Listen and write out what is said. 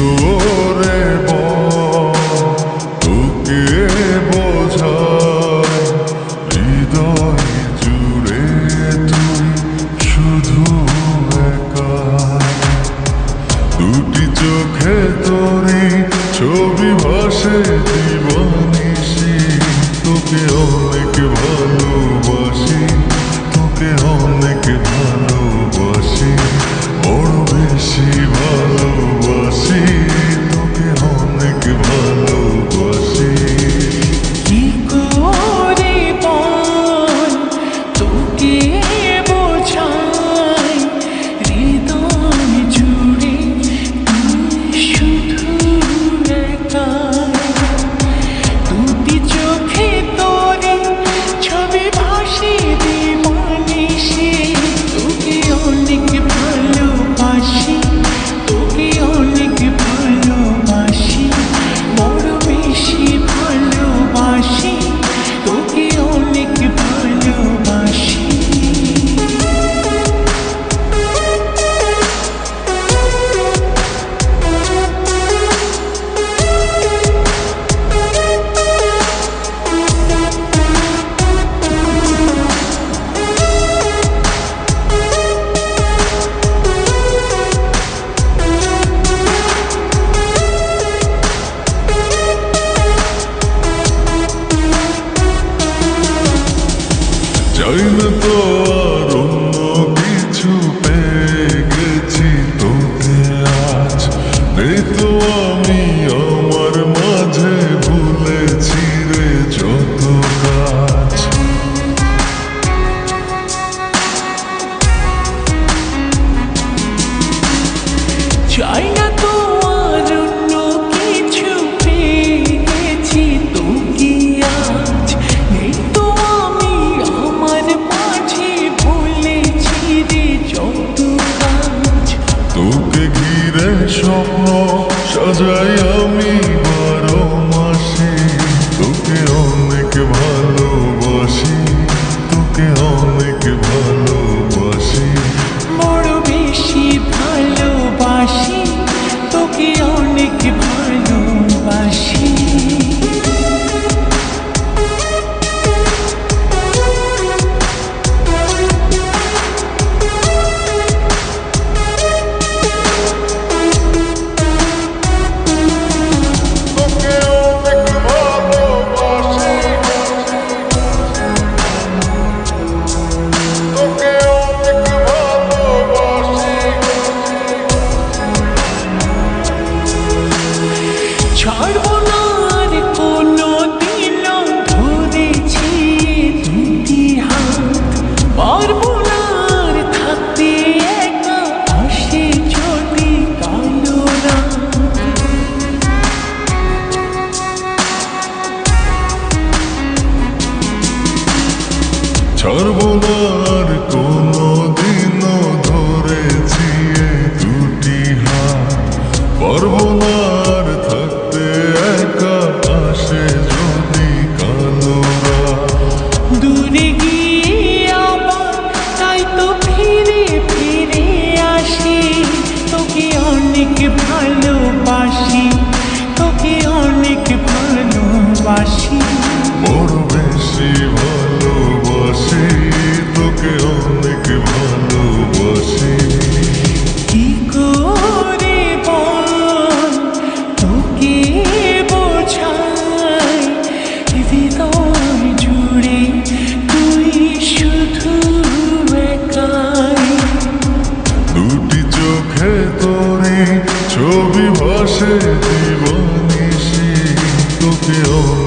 তোরে তোকে বোঝায়। হৃদয় জুড়ে তুই শুধু একা চোখে তোরে ছবি ভাসে, জীবনী তোকে অনেক স্বপ্ন সাজাই আমি Çağır bana σε διβάνιση το Θεό.